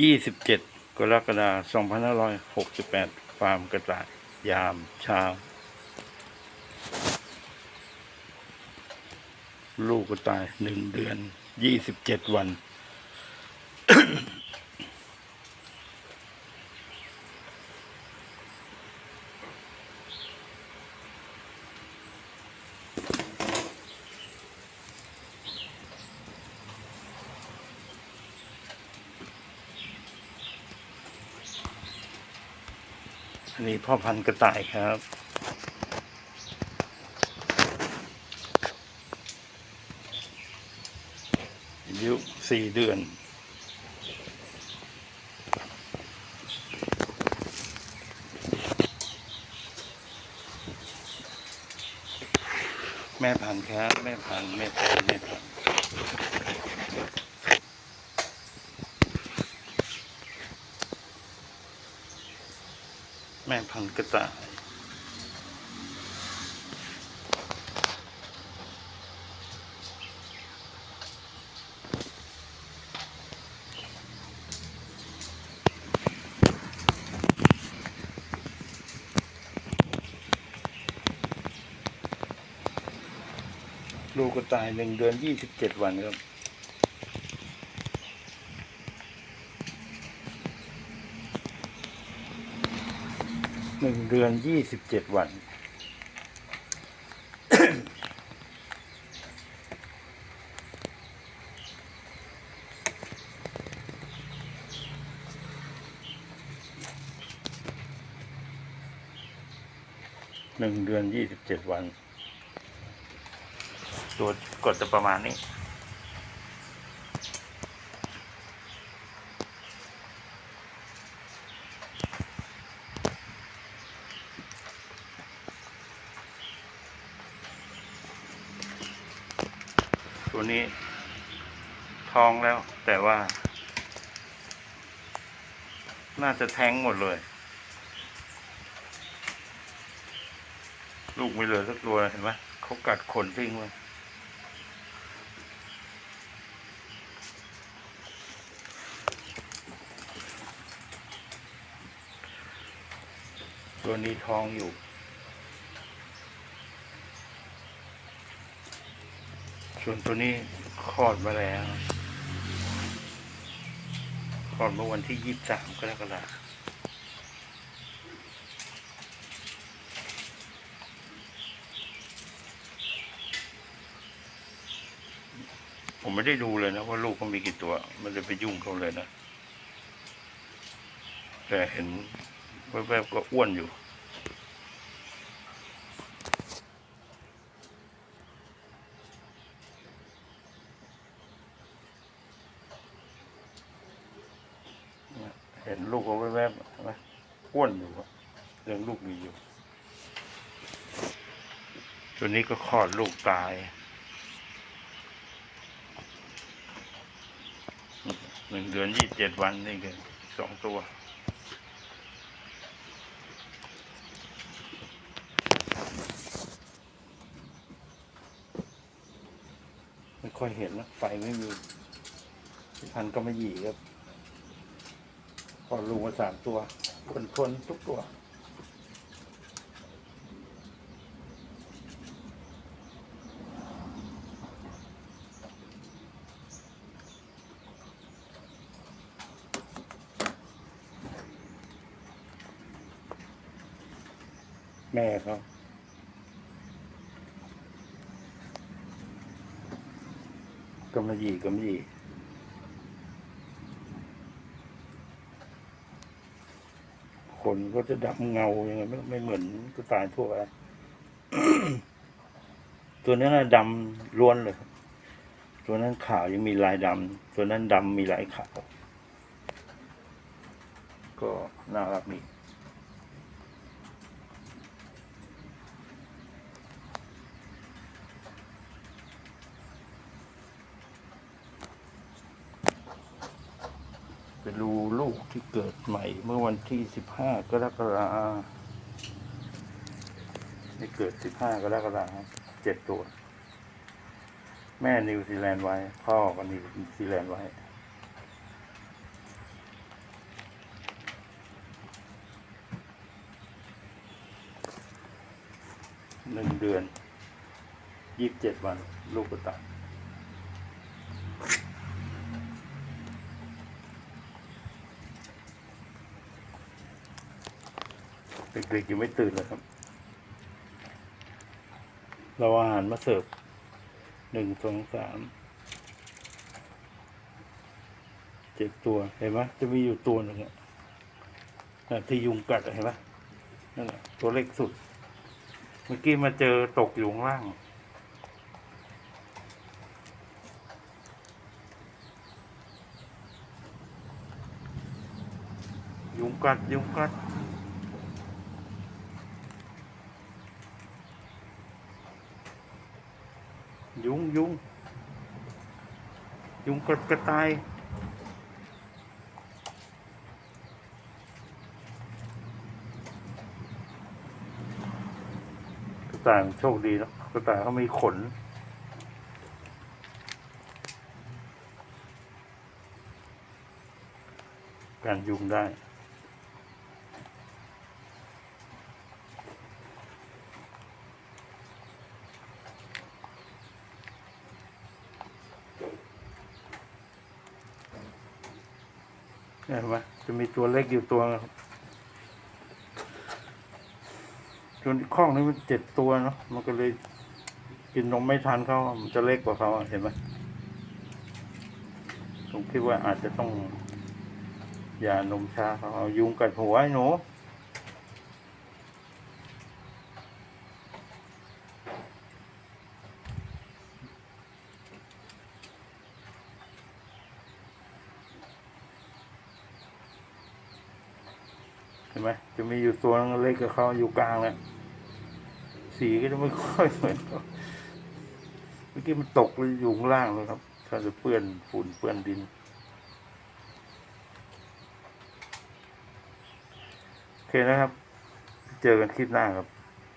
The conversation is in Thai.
ยี่สิบเจ็ดกรกฎาคม2568 ฟาร์มกระต่าย ยามเช้า ลูกกระต่ายหนึ่งเดือนยี่สิบเจ็ดวัน นนี้พ่อพันธุ์กระต่ายครับ อายุสี่เดือน แม่พันธุ์ครับ แม่พันธุ์แม่พันธุ์แม่พันธุ์ แม่พันกระต่ายลูกกระต่ายหนึ่งเดือนยี่สิบเจ็ดวันครับ หนึ่งเดือนยี่สิบเจ็ดวัน หนึ่งเดือนยี่สิบเจ็ดวัน ตัวกดจะประมาณนี้ ตัวนี้ท้องแล้ว แต่ว่า น่าจะแท้งหมดเลย ลูกไม่เหลือสักตัวเห็นไหมเขากัดขนทิ้งไว้ตัวนี้ท้องอยู่ ส่วนตัวนี้คลอดมาแล้วคลอดเมื่อวันที่ยี่สิบสามกรกฎาคมผมไม่ได้ดูเลยนะว่าลูกเขามีกี่ตัว มันจะไปยุ่งเขาเลยนะ แต่เห็นแวบๆก็อ้วนอยู่ เห็นลูกเขาแวบๆนะอ้วนอยู่อะเลี้ยงลูกดีอยู่ ตัวนี้ก็คลอดลูกตายหนึ่งเดือนยี่สิบเจ็ดวันนี่คือสองตัว ไม่ค่อยเห็นนะไฟไม่มีพันก็ไม่หยีครับ พอลูกมาสามตัวคนคนๆทุกตัวแม่เขากำมะหยี่กำมะหยี่ นก็จะดำเงาอยังไงไม่ไม่เหมือนกระต่ายทั่วไปตัวนี้นะดำล้วนเลยครับตัวนั้นขาวยังมีลายดำตัวนั้นดำมีลายขาว ก็น่ารักดีไปดูลู กที่เกิดใหม่เมื่อวันที่ 15 กรกฎาคมนี่เกิด 15 กรกฎาคมเจ็ดตัว แม่นิวซีแลนด์ไว้ พ่อก็นิวซีแลนด์ไว้ หนึ่งเดือน ยี่สิบเจ็ดวัน ลูกกระต่า ด็กๆยังไม่ตื่นเลยครับ เราอาหารมาเสิร์ฟหนึ่งสองสามเจ็ดตัวเห็นไหมจะมีอยู่ตัวหนึ่งอะน่ะที่ยุงกัดเห็นไหมนั่นแหละตัวเล็กสุด เมื่อกี้มาเจอตกอยู่ข้างล่างยุงกัดยุงกัด ยุง ยุงกัดกระต่ายกระต่ายโชคดีนะกระต่ายเขามีขนการยุงได้ เห็นไหมจะมีตัวเล็กอยู่ตัวนะครับจนข้องนี้มันเจ็ดตัวเนาะมันก็เลยกินนมไม่ทันเขามันจะเล็กกว่าเขาเห็นไหมผมคิดว่าอาจจะต้องยานมชาเขาเอายุงกัดหัวไอ้หนู ห็นไหมจะมีอยู่ตัวเล็กกับเขาอยู่กลางเลยสีก็จะไม่ค่อยเหมือนเขาเมื่อกี้มันตกเลยอยู่ข้างล่างเลยครับถ้าจะเปื้อนฝุ่นเปื้อนดินโอเคนะครับ เจอกันคลิปหน้าครับ